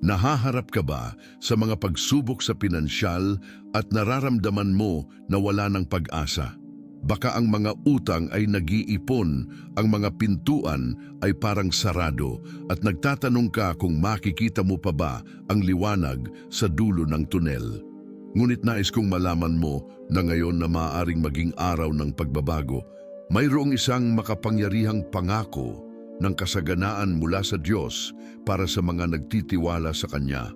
Nahaharap ka ba sa mga pagsubok sa pinansyal at nararamdaman mo na wala ng pag-asa? Baka ang mga utang ay nag-iipon, ang mga pintuan ay parang sarado at nagtatanong ka kung makikita mo pa ba ang liwanag sa dulo ng tunel. Ngunit nais kong malaman mo na ngayon na maaaring maging araw ng pagbabago, mayroong isang makapangyarihang pangako ng kasaganaan mula sa Diyos para sa mga nagtitiwala sa Kanya.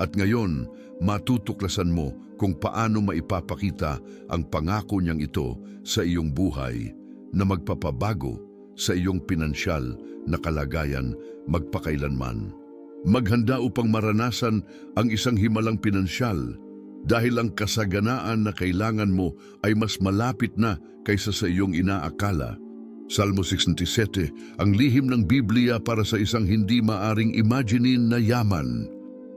At ngayon, matutuklasan mo kung paano maipapakita ang pangako niyang ito sa iyong buhay na magpapabago sa iyong pinansyal na kalagayan magpakailanman. Maghanda upang maranasan ang isang himalang pinansyal dahil ang kasaganaan na kailangan mo ay mas malapit na kaysa sa iyong inaakala. Salmo 67, ang lihim ng Biblia para sa isang hindi maaring imaginin na yaman.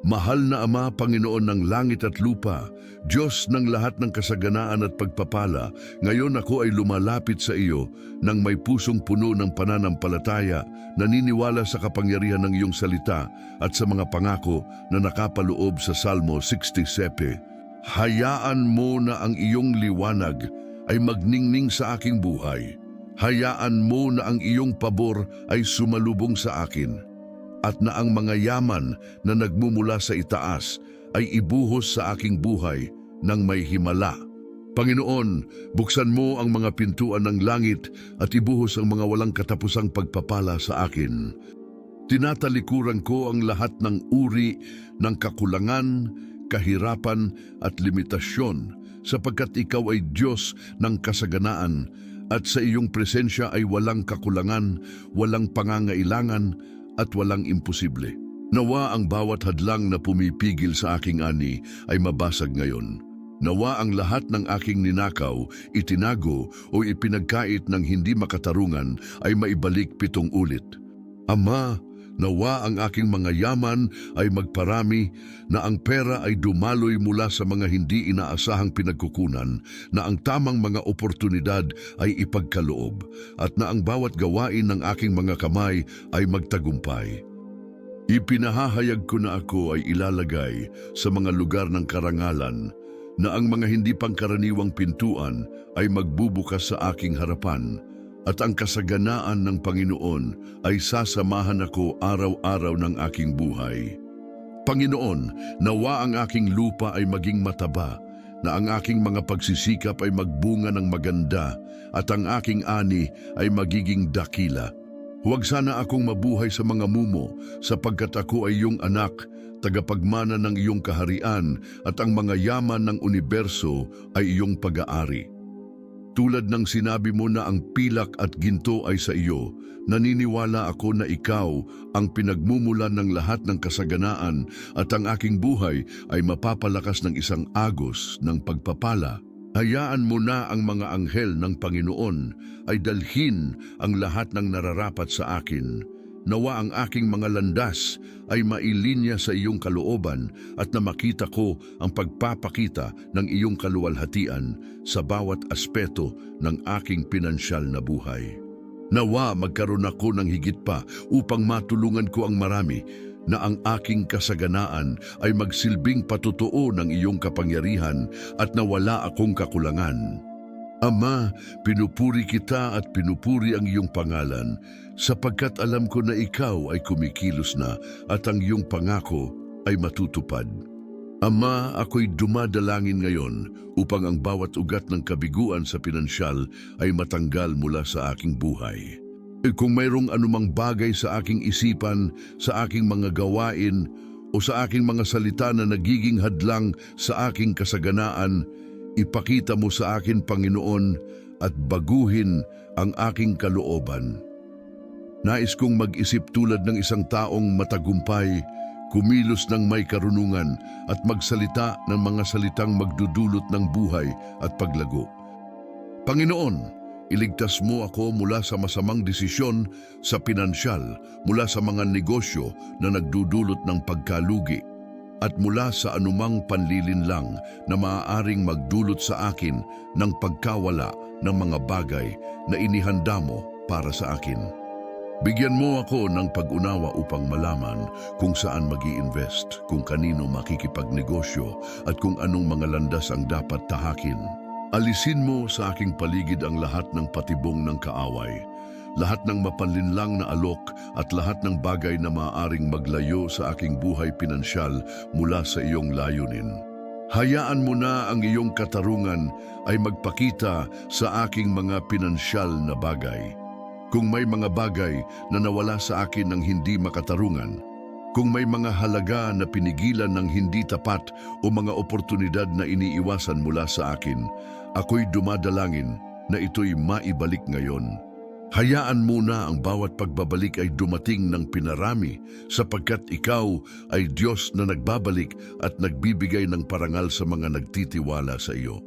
Mahal na Ama, Panginoon ng langit at lupa, Diyos ng lahat ng kasaganaan at pagpapala, ngayon ako ay lumalapit sa iyo nang may pusong puno ng pananampalataya, naniniwala sa kapangyarihan ng iyong salita at sa mga pangako na nakapaloob sa Salmo 67. Hayaan mo na ang iyong liwanag ay magningning sa aking buhay. Hayaan mo na ang iyong pabor ay sumalubong sa akin at na ang mga yaman na nagmumula sa itaas ay ibuhos sa aking buhay ng may himala. Panginoon, buksan mo ang mga pintuan ng langit at ibuhos ang mga walang katapusang pagpapala sa akin. Tinatalikuran ko ang lahat ng uri ng kakulangan, kahirapan at limitasyon sapagkat ikaw ay Diyos ng kasaganaan at sa iyong presensya ay walang kakulangan, walang pangangailangan at walang imposible. Nawa ang bawat hadlang na pumipigil sa aking ani ay mabasag ngayon. Nawa ang lahat ng aking ninakaw, itinago o ipinagkait ng hindi makatarungan ay maibalik pitong ulit. Ama, nawa ang aking mga yaman ay magparami, na ang pera ay dumaloy mula sa mga hindi inaasahang pinagkukunan, na ang tamang mga oportunidad ay ipagkaloob, at na ang bawat gawain ng aking mga kamay ay magtagumpay. Ipinahahayag ko na ako ay ilalagay sa mga lugar ng karangalan, na ang mga hindi pangkaraniwang pintuan ay magbubukas sa aking harapan, at ang kasaganaan ng Panginoon ay sasamahan ako araw-araw ng aking buhay. Panginoon, nawa ang aking lupa ay maging mataba, na ang aking mga pagsisikap ay magbunga ng maganda, at ang aking ani ay magiging dakila. Huwag sana akong mabuhay sa mga mumo, sapagkat ako ay iyong anak, tagapagmana ng iyong kaharian, at ang mga yaman ng universo ay iyong pag-aari. Tulad ng sinabi mo na ang pilak at ginto ay sa iyo, naniniwala ako na ikaw ang pinagmumulan ng lahat ng kasaganaan at ang aking buhay ay mapapalakas ng isang agos ng pagpapala. Hayaan mo na ang mga anghel ng Panginoon ay dalhin ang lahat ng nararapat sa akin. Nawa ang aking mga landas ay mailinya sa iyong kalooban at na makita ko ang pagpapakita ng iyong kaluwalhatian sa bawat aspeto ng aking pinansyal na buhay. Nawa magkaroon ako ng higit pa upang matulungan ko ang marami na ang aking kasaganaan ay magsilbing patutuo ng iyong kapangyarihan at nawala akong kakulangan. Ama, pinupuri kita at pinupuri ang iyong pangalan sapagkat alam ko na ikaw ay kumikilos na at ang iyong pangako ay matutupad. Ama, ako'y dumadalangin ngayon upang ang bawat ugat ng kabiguan sa pinansyal ay matanggal mula sa aking buhay. E Kung mayroong anumang bagay sa aking isipan, sa aking mga gawain, o sa aking mga salita na nagiging hadlang sa aking kasaganaan, ipakita mo sa akin, Panginoon, at baguhin ang aking kalooban. Nais kong mag-isip tulad ng isang taong matagumpay, kumilos ng may karunungan at magsalita ng mga salitang magdudulot ng buhay at paglago. Panginoon, iligtas mo ako mula sa masamang desisyon sa pinansyal, mula sa mga negosyo na nagdudulot ng pagkalugi, at mula sa anumang panlilinlang na maaaring magdulot sa akin ng pagkawala ng mga bagay na inihanda mo para sa akin. Bigyan mo ako ng pag-unawa upang malaman kung saan mag invest kung kanino makikipagnegosyo at kung anong mga landas ang dapat tahakin. Alisin mo sa aking paligid ang lahat ng patibong ng kaaway, lahat ng mapanlinlang na alok at lahat ng bagay na maaaring maglayo sa aking buhay pinansyal mula sa iyong layunin. Hayaan mo na ang iyong katarungan ay magpakita sa aking mga pinansyal na bagay. Kung may mga bagay na nawala sa akin ng hindi makatarungan, kung may mga halaga na pinigilan ng hindi tapat o mga oportunidad na iniiwasan mula sa akin, ako'y dumadalangin na ito'y maibalik ngayon. Hayaan muna ang bawat pagbabalik ay dumating ng pinarami sapagkat ikaw ay Diyos na nagbabalik at nagbibigay ng parangal sa mga nagtitiwala sa iyo.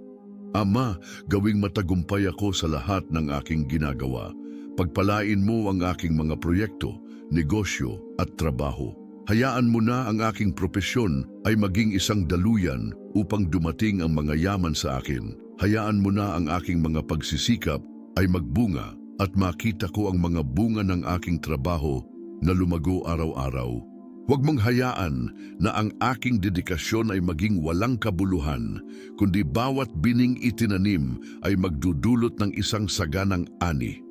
Ama, gawing matagumpay ako sa lahat ng aking ginagawa. Pagpalain mo ang aking mga proyekto, negosyo at trabaho. Hayaan mo na ang aking propesyon ay maging isang daluyan upang dumating ang mga yaman sa akin. Hayaan mo na ang aking mga pagsisikap ay magbunga at makita ko ang mga bunga ng aking trabaho na lumago araw-araw. Huwag mong hayaan na ang aking dedikasyon ay maging walang kabuluhan, kundi bawat bining itinanim ay magdudulot ng isang saganang ani.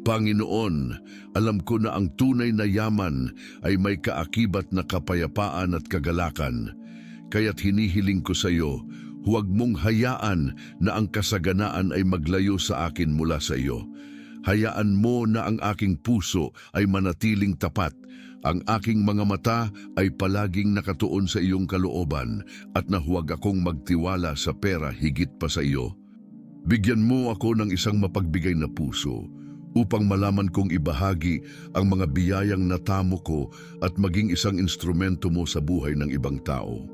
Panginoon, alam ko na ang tunay na yaman ay may kaakibat na kapayapaan at kagalakan. Kaya't hinihiling ko sa iyo, huwag mong hayaan na ang kasaganaan ay maglayo sa akin mula sa iyo. Hayaan mo na ang aking puso ay manatiling tapat. Ang aking mga mata ay palaging nakatuon sa iyong kalooban at na huwag akong magtiwala sa pera higit pa sa iyo. Bigyan mo ako ng isang mapagbigay na puso upang malaman kong ibahagi ang mga biyayang natamo ko at maging isang instrumento mo sa buhay ng ibang tao.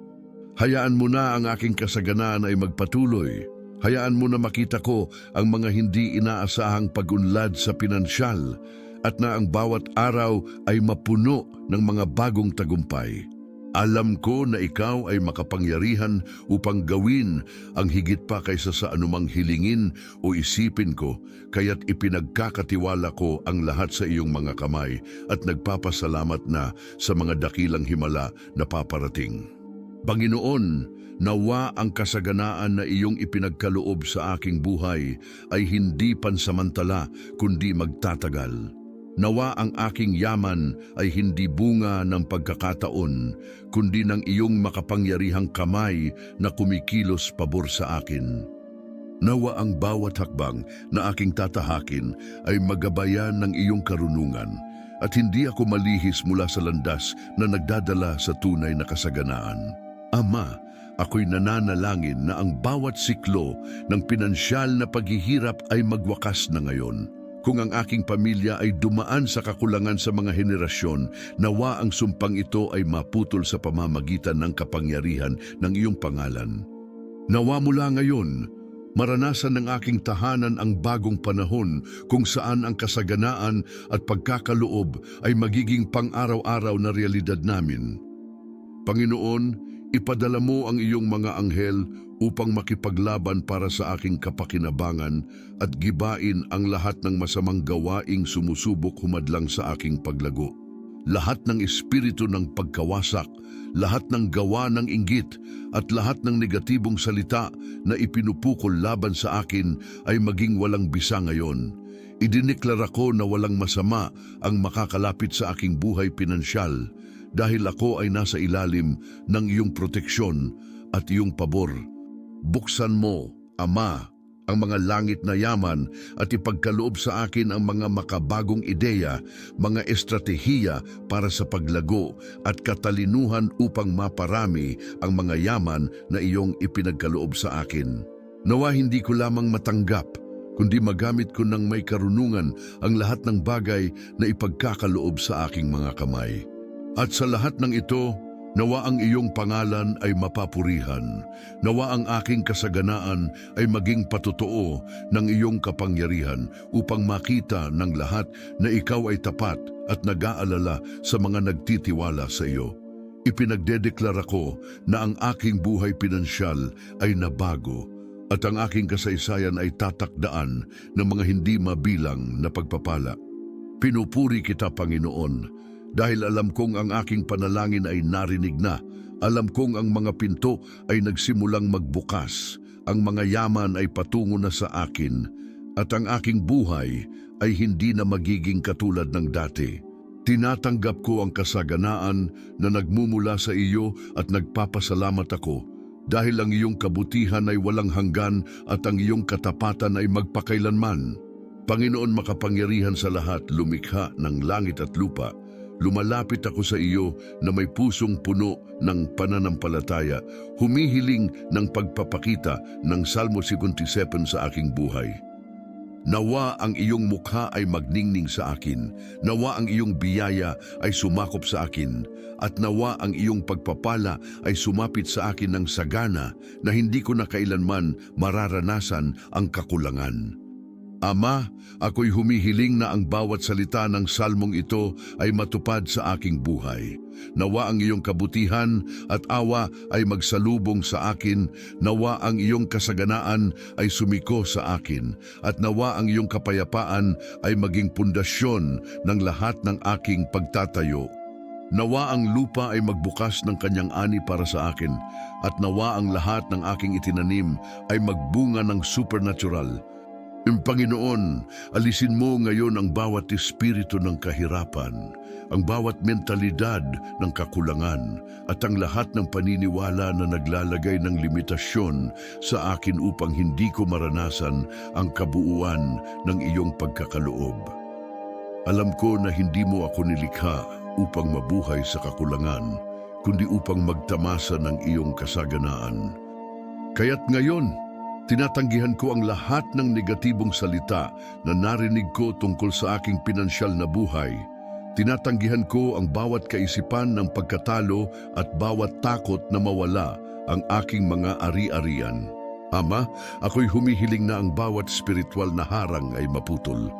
Hayaan mo na ang aking kasaganaan ay magpatuloy. Hayaan mo na makita ko ang mga hindi inaasahang pagunlad sa pinansyal at na ang bawat araw ay mapuno ng mga bagong tagumpay. Alam ko na ikaw ay makapangyarihan upang gawin ang higit pa kaysa sa anumang hilingin o isipin ko, kaya't ipinagkakatiwala ko ang lahat sa iyong mga kamay at nagpapasalamat na sa mga dakilang himala na paparating. Panginoon, nawa ang kasaganaan na iyong ipinagkaloob sa aking buhay ay hindi pansamantala kundi magtatagal. Nawa ang aking yaman ay hindi bunga ng pagkakataon, kundi ng iyong makapangyarihang kamay na kumikilos pabor sa akin. Nawa ang bawat hakbang na aking tatahakin ay magabayan ng iyong karunungan at hindi ako malihis mula sa landas na nagdadala sa tunay na kasaganaan. Ama, ako'y nananalangin na ang bawat siklo ng pinansyal na paghihirap ay magwakas na ngayon. Kung ang aking pamilya ay dumaan sa kakulangan sa mga henerasyon, nawa ang sumpang ito ay maputol sa pamamagitan ng kapangyarihan ng iyong pangalan. Nawa mula ngayon, maranasan ng aking tahanan ang bagong panahon kung saan ang kasaganaan at pagkakaloob ay magiging pang-araw-araw na realidad namin. Panginoon, ipadala mo ang iyong mga anghel upang makipaglaban para sa aking kapakinabangan at gibain ang lahat ng masamang gawaing sumusubok humadlang sa aking paglago. Lahat ng espiritu ng pagkawasak, lahat ng gawa ng inggit at lahat ng negatibong salita na ipinupukol laban sa akin ay maging walang bisa ngayon. Idineklara ko na walang masama ang makakalapit sa aking buhay pinansyal dahil ako ay nasa ilalim ng iyong proteksyon at iyong pabor. Buksan mo, Ama, ang mga langit na yaman at ipagkaloob sa akin ang mga makabagong ideya, mga estratehiya para sa paglago at katalinuhan upang maparami ang mga yaman na iyong ipinagkaloob sa akin. Nawa hindi ko lamang matanggap, kundi magamit ko ng may karunungan ang lahat ng bagay na ipagkakaloob sa aking mga kamay. At sa lahat ng ito, nawa ang iyong pangalan ay mapapurihan. Nawa ang aking kasaganaan ay maging patotoo ng iyong kapangyarihan upang makita ng lahat na ikaw ay tapat at nag-aalala sa mga nagtitiwala sa iyo. Ipinagdedeklara ko na ang aking buhay pinansyal ay nabago at ang aking kasaysayan ay tatakdaan ng mga hindi mabilang na pagpapala. Pinupuri kita, Panginoon, dahil alam kong ang aking panalangin ay narinig na. Alam kong ang mga pinto ay nagsimulang magbukas. Ang mga yaman ay patungo na sa akin. At ang aking buhay ay hindi na magiging katulad ng dati. Tinatanggap ko ang kasaganaan na nagmumula sa iyo at nagpapasalamat ako dahil ang iyong kabutihan ay walang hanggan at ang iyong katapatan ay magpakailanman. Panginoon makapangyarihan sa lahat, lumikha ng langit at lupa. Lumalapit ako sa iyo na may pusong puno ng pananampalataya, humihiling ng pagpapakita ng Salmo 57 sa aking buhay. Nawa ang iyong mukha ay magningning sa akin, nawa ang iyong biyaya ay sumakop sa akin, at nawa ang iyong pagpapala ay sumapit sa akin ng sagana na hindi ko na kailanman mararanasan ang kakulangan. Ama, ako'y humihiling na ang bawat salita ng salmong ito ay matupad sa aking buhay. Nawa ang iyong kabutihan at awa ay magsalubong sa akin, nawa ang iyong kasaganaan ay sumiko sa akin, at nawa ang iyong kapayapaan ay maging pundasyon ng lahat ng aking pagtatayo. Nawa ang lupa ay magbukas ng kanyang ani para sa akin, at nawa ang lahat ng aking itinanim ay magbunga ng supernatural. Yung Panginoon, alisin mo ngayon ang bawat espiritu ng kahirapan, ang bawat mentalidad ng kakulangan, at ang lahat ng paniniwala na naglalagay ng limitasyon sa akin upang hindi ko maranasan ang kabuuan ng iyong pagkakaloob. Alam ko na hindi mo ako nilikha upang mabuhay sa kakulangan, kundi upang magtamasa ng iyong kasaganaan. Kaya't ngayon, Tinatanggihan ko ang lahat ng negatibong salita na narinig ko tungkol sa aking pinansyal na buhay. Tinatanggihan ko ang bawat kaisipan ng pagkatalo at bawat takot na mawala ang aking mga ari-arian. Ama, ako'y humihiling na ang bawat spiritual na harang ay maputol.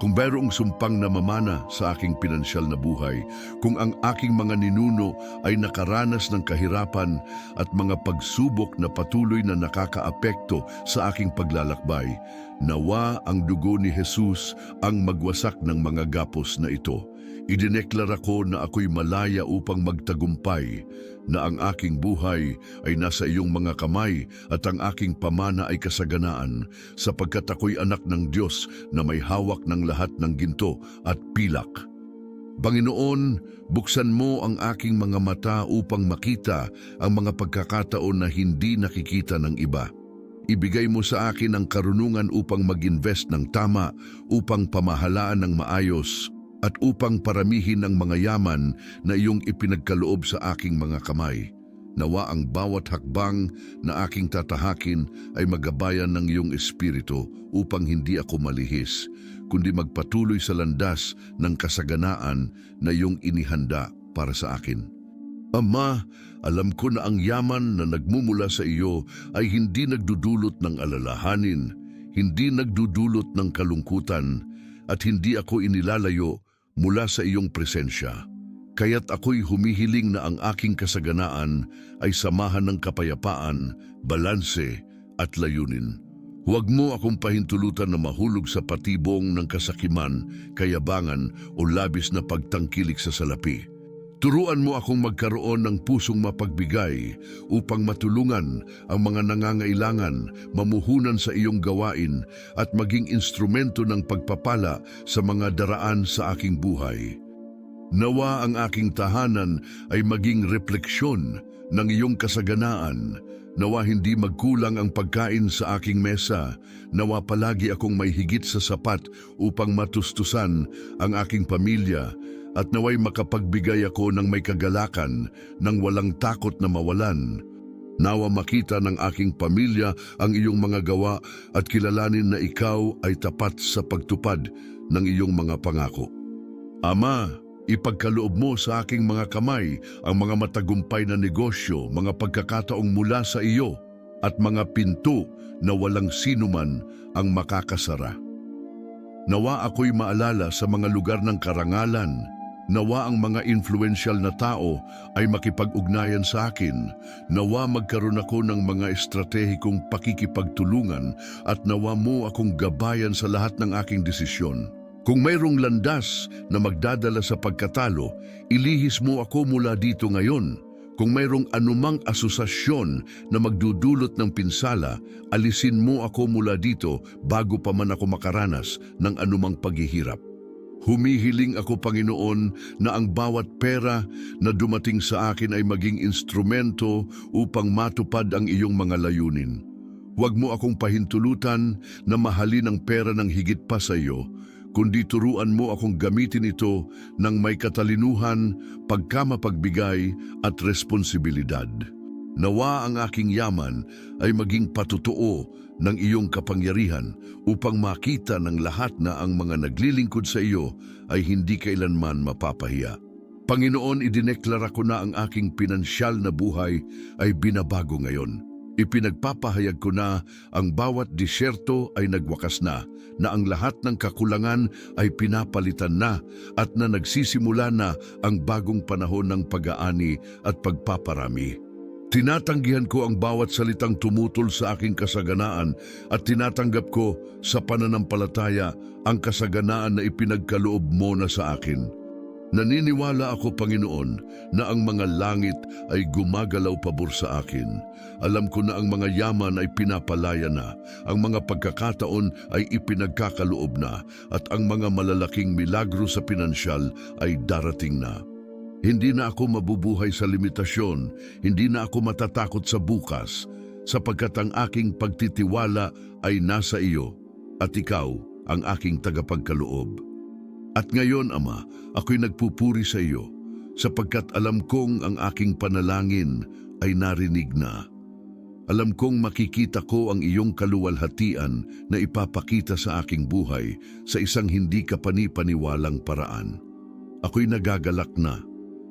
Kung mayroong sumpang namamana sa aking pinansyal na buhay, kung ang aking mga ninuno ay nakaranas ng kahirapan at mga pagsubok na patuloy na nakakaapekto sa aking paglalakbay, nawa ang dugo ni Jesus ang magwasak ng mga gapos na ito. Idineklara ko na ako'y malaya upang magtagumpay, na ang aking buhay ay nasa iyong mga kamay at ang aking pamana ay kasaganaan, sapagkat ako'y anak ng Diyos na may hawak ng lahat ng ginto at pilak. Panginoon, buksan mo ang aking mga mata upang makita ang mga pagkakataon na hindi nakikita ng iba. Ibigay mo sa akin ang karunungan upang mag-invest ng tama, upang pamahalaan ng maayos, at upang paramihin ang mga yaman na iyong ipinagkaloob sa aking mga kamay. Nawa ang bawat hakbang na aking tatahakin ay magabayan ng iyong espiritu upang hindi ako malihis, kundi magpatuloy sa landas ng kasaganaan na iyong inihanda para sa akin. Ama, alam ko na ang yaman na nagmumula sa iyo ay hindi nagdudulot ng alalahanin, hindi nagdudulot ng kalungkutan, at hindi ako inilalayo mula sa iyong presensya. Kaya't ako'y humihiling na ang aking kasaganaan ay samahan ng kapayapaan, balanse at layunin. Huwag mo akong pahintulutan na mahulog sa patibong ng kasakiman, kayabangan o labis na pagtangkilik sa salapi. Turuan mo akong magkaroon ng pusong mapagbigay upang matulungan ang mga nangangailangan, mamuhunan sa iyong gawain at maging instrumento ng pagpapala sa mga daraan sa aking buhay. Nawa ang aking tahanan ay maging refleksyon ng iyong kasaganaan. Nawa hindi magkulang ang pagkain sa aking mesa. Nawa palagi akong may higit sa sapat upang matustusan ang aking pamilya at naway makapagbigay ako ng may kagalakan nang walang takot na mawalan. Nawa makita ng aking pamilya ang iyong mga gawa at kilalanin na ikaw ay tapat sa pagtupad ng iyong mga pangako. Ama, ipagkaloob mo sa aking mga kamay ang mga matagumpay na negosyo, mga pagkakataong mula sa iyo at mga pinto na walang sinuman ang makakasara. Nawa ako'y maalala sa mga lugar ng karangalan, Nawa ang mga influential na tao ay makipag-ugnayan sa akin. Nawa magkaroon ako ng mga estratehikong pakikipagtulungan at nawa mo akong gabayan sa lahat ng aking desisyon. Kung mayroong landas na magdadala sa pagkatalo, ilihis mo ako mula dito ngayon. Kung mayroong anumang asosasyon na magdudulot ng pinsala, alisin mo ako mula dito bago pa man ako makaranas ng anumang paghihirap. Humihiling ako, Panginoon, na ang bawat pera na dumating sa akin ay maging instrumento upang matupad ang iyong mga layunin. Huwag mo akong pahintulutan na mahalin ang pera ng higit pa sa iyo, kundi turuan mo akong gamitin ito ng may katalinuhan, pagkamapagbigay at responsibilidad. Nawa ang aking yaman ay maging patutoo ng iyong kapangyarihan upang makita ng lahat na ang mga naglilingkod sa iyo ay hindi kailanman mapapahiya. Panginoon, idineklara ko na ang aking pinansyal na buhay ay binabago ngayon. Ipinagpapahayag ko na ang bawat disyerto ay nagwakas na, na ang lahat ng kakulangan ay pinapalitan na at na nagsisimula na ang bagong panahon ng pag-aani at pagpaparami. Tinatanggihan ko ang bawat salitang tumutol sa aking kasaganaan at tinatanggap ko sa pananampalataya ang kasaganaan na ipinagkaloob mo na sa akin. Naniniwala ako, Panginoon, na ang mga langit ay gumagalaw pabor sa akin. Alam ko na ang mga yaman ay pinapalaya na, ang mga pagkakataon ay ipinagkakaloob na, at ang mga malalaking milagro sa pinansyal ay darating na. Hindi na ako mabubuhay sa limitasyon, hindi na ako matatakot sa bukas, sapagkat ang aking pagtitiwala ay nasa iyo, at ikaw ang aking tagapagkaloob. At ngayon, Ama, ako'y nagpupuri sa iyo, sapagkat alam kong ang aking panalangin ay narinig na. Alam kong makikita ko ang iyong kaluwalhatian na ipapakita sa aking buhay sa isang hindi kapani-paniwalang paraan. Ako'y nagagalak na,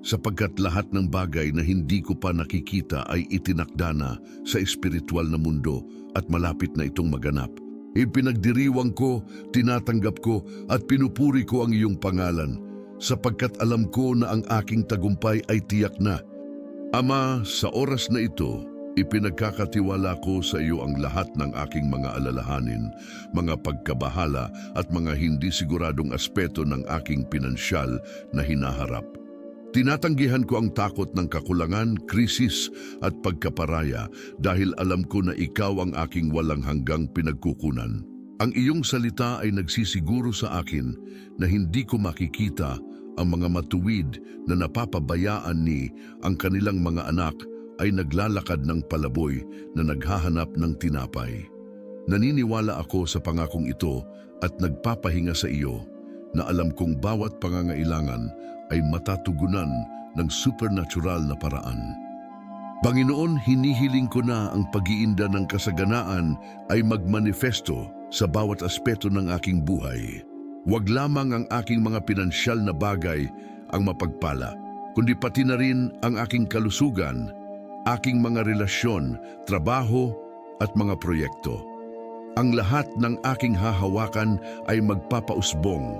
sapagkat lahat ng bagay na hindi ko pa nakikita ay itinakda na sa espiritual na mundo at malapit na itong maganap. Ipinagdiriwang ko, tinatanggap ko at pinupuri ko ang iyong pangalan sapagkat alam ko na ang aking tagumpay ay tiyak na. Ama, sa oras na ito, ipinagkakatiwala ko sa iyo ang lahat ng aking mga alalahanin, mga pagkabahala at mga hindi siguradong aspeto ng aking pinansyal na hinaharap. Tinatanggihan ko ang takot ng kakulangan, krisis at pagkaparaya dahil alam ko na ikaw ang aking walang hanggang pinagkukunan. Ang iyong salita ay nagsisiguro sa akin na hindi ko makikita ang mga matuwid na napapabayaan ni ang kanilang mga anak ay naglalakad ng palaboy na naghahanap ng tinapay. Naniniwala ako sa pangakong ito at nagpapahinga sa iyo na alam kong bawat pangangailangan ay matatugunan ng supernatural na paraan. Panginoon, hinihiling ko na ang pag-iinda ng kasaganaan ay magmanifesto sa bawat aspeto ng aking buhay. Huwag lamang ang aking mga pinansyal na bagay ang mapagpala, kundi pati na rin ang aking kalusugan, aking mga relasyon, trabaho at mga proyekto. Ang lahat ng aking hahawakan ay magpapausbong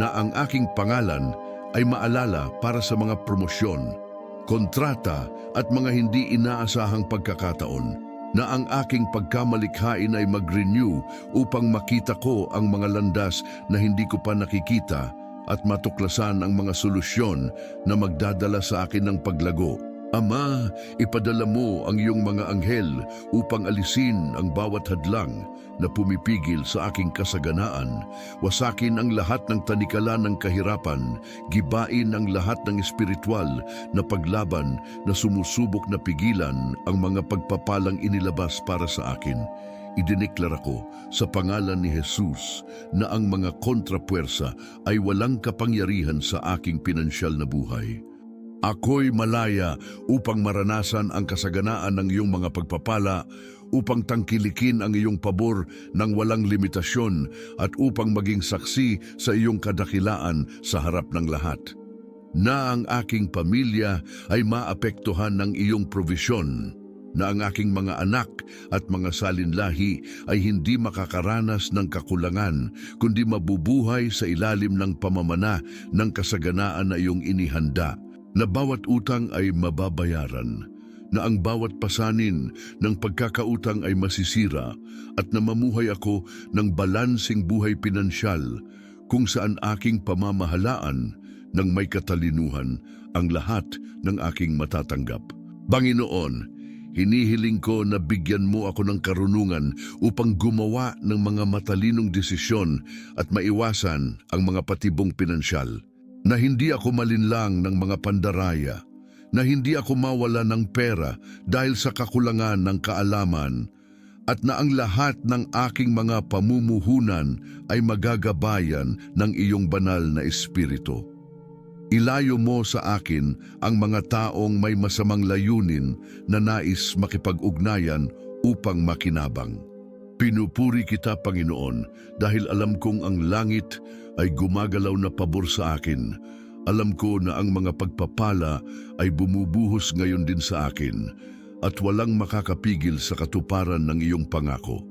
na ang aking pangalan ay maalala para sa mga promosyon, kontrata at mga hindi inaasahang pagkakataon na ang aking pagkamalikhain ay mag-renew upang makita ko ang mga landas na hindi ko pa nakikita at matuklasan ang mga solusyon na magdadala sa akin ng paglago. Ama, ipadala mo ang iyong mga anghel upang alisin ang bawat hadlang na pumipigil sa aking kasaganaan, wasakin ang lahat ng tanikalan ng kahirapan, gibain ang lahat ng espiritual na paglaban na sumusubok na pigilan ang mga pagpapalang inilabas para sa akin. Idineklara ko sa pangalan ni Jesus na ang mga kontrapuwersa ay walang kapangyarihan sa aking pinansyal na buhay. Ako'y malaya upang maranasan ang kasaganaan ng iyong mga pagpapala, upang tangkilikin ang iyong pabor ng walang limitasyon at upang maging saksi sa iyong kadakilaan sa harap ng lahat. Na ang aking pamilya ay maapektuhan ng iyong provisyon, na ang aking mga anak at mga salinlahi ay hindi makakaranas ng kakulangan, kundi mabubuhay sa ilalim ng pamamana ng kasaganaan na iyong inihanda na bawat utang ay mababayaran, na ang bawat pasanin ng pagkakautang ay masisira at na mamuhay ako ng balansing buhay pinansyal kung saan aking pamamahalaan ng may katalinuhan ang lahat ng aking matatanggap. Panginoon, hinihiling ko na bigyan mo ako ng karunungan upang gumawa ng mga matalinong desisyon at maiwasan ang mga patibong pinansyal. Na hindi ako malinlang ng mga pandaraya, na hindi ako mawala ng pera dahil sa kakulangan ng kaalaman, at na ang lahat ng aking mga pamumuhunan ay magagabayan ng iyong banal na espiritu. Ilayo mo sa akin ang mga taong may masamang layunin na nais makipag-ugnayan upang makinabang. Pinupuri kita, Panginoon, dahil alam kong ang langit ay gumagalaw na pabor sa akin. Alam ko na ang mga pagpapala ay bumubuhos ngayon din sa akin at walang makakapigil sa katuparan ng iyong pangako.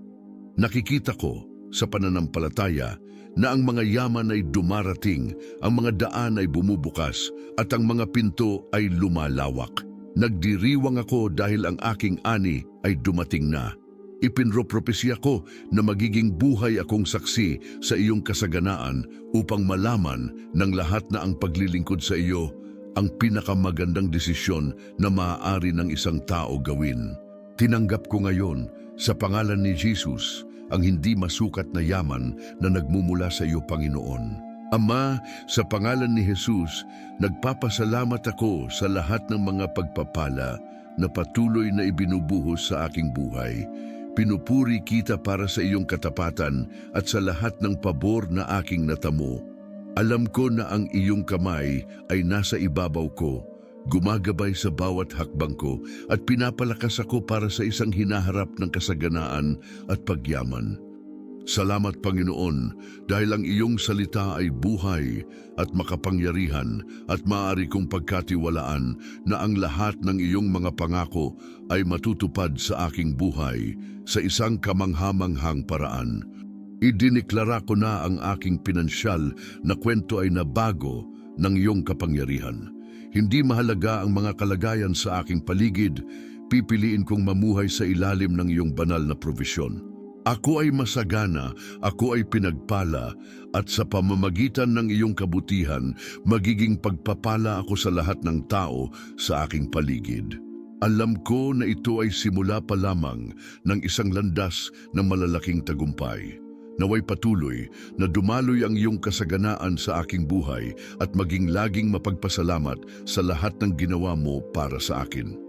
Nakikita ko sa pananampalataya na ang mga yaman ay dumarating, ang mga daan ay bumubukas, at ang mga pinto ay lumalawak. Nagdiriwang ako dahil ang aking ani ay dumating na. Ipinropropesya ko na magiging buhay akong saksi sa iyong kasaganaan upang malaman ng lahat na ang paglilingkod sa iyo ang pinakamagandang desisyon na maaari ng isang tao gawin. Tinanggap ko ngayon sa pangalan ni Jesus ang hindi masukat na yaman na nagmumula sa iyo, Panginoon. Ama, sa pangalan ni Jesus, nagpapasalamat ako sa lahat ng mga pagpapala na patuloy na ibinubuhos sa aking buhay. Pinupuri kita para sa iyong katapatan at sa lahat ng pabor na aking natamo. Alam ko na ang iyong kamay ay nasa ibabaw ko, gumagabay sa bawat hakbang ko at pinapalakas ako para sa isang hinaharap ng kasaganaan at pagyaman. Salamat Panginoon dahil ang iyong salita ay buhay at makapangyarihan at maaari kong pagkatiwalaan na ang lahat ng iyong mga pangako ay matutupad sa aking buhay sa isang kamanghamanghang paraan. Idiniklara ko na ang aking pinansyal na kwento ay nabago ng iyong kapangyarihan. Hindi mahalaga ang mga kalagayan sa aking paligid, pipiliin kong mamuhay sa ilalim ng iyong banal na provisyon. Ako ay masagana, ako ay pinagpala, at sa pamamagitan ng iyong kabutihan, magiging pagpapala ako sa lahat ng tao sa aking paligid. Alam ko na ito ay simula pa lamang ng isang landas ng malalaking tagumpay. Naway patuloy na dumaloy ang iyong kasaganaan sa aking buhay at maging laging mapagpasalamat sa lahat ng ginawa mo para sa akin.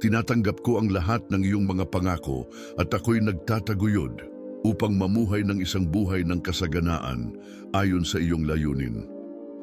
Tinatanggap ko ang lahat ng iyong mga pangako at ako'y nagtataguyod upang mamuhay ng isang buhay ng kasaganaan ayon sa iyong layunin.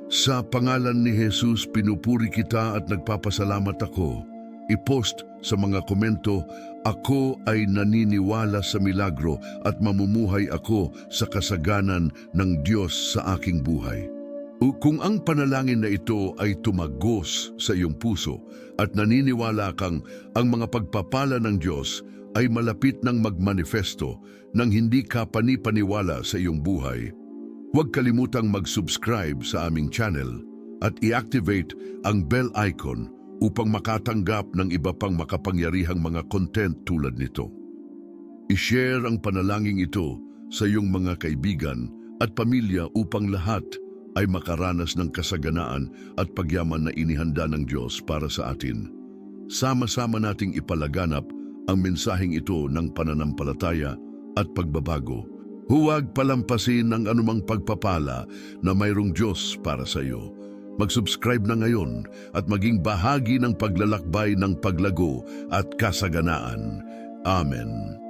Sa pangalan ni Jesus, pinupuri kita at nagpapasalamat ako. I-post sa mga komento, ako ay naniniwala sa milagro at mamumuhay ako sa kasaganan ng Diyos sa aking buhay. Kung ang panalangin na ito ay tumagos sa iyong puso at naniniwala kang ang mga pagpapala ng Diyos ay malapit ng magmanifesto nang hindi ka panipaniwala sa iyong buhay, huwag kalimutang mag-subscribe sa aming channel at i-activate ang bell icon upang makatanggap ng iba pang makapangyarihang mga content tulad nito. I-share ang panalangin ito sa iyong mga kaibigan at pamilya upang lahat ay makaranas ng kasaganaan at pagyaman na inihanda ng Diyos para sa atin. Sama-sama nating ipalaganap ang mensaheng ito ng pananampalataya at pagbabago. Huwag palampasin ang anumang pagpapala na mayroong Diyos para sa iyo. Mag-subscribe na ngayon at maging bahagi ng paglalakbay ng paglago at kasaganaan. Amen.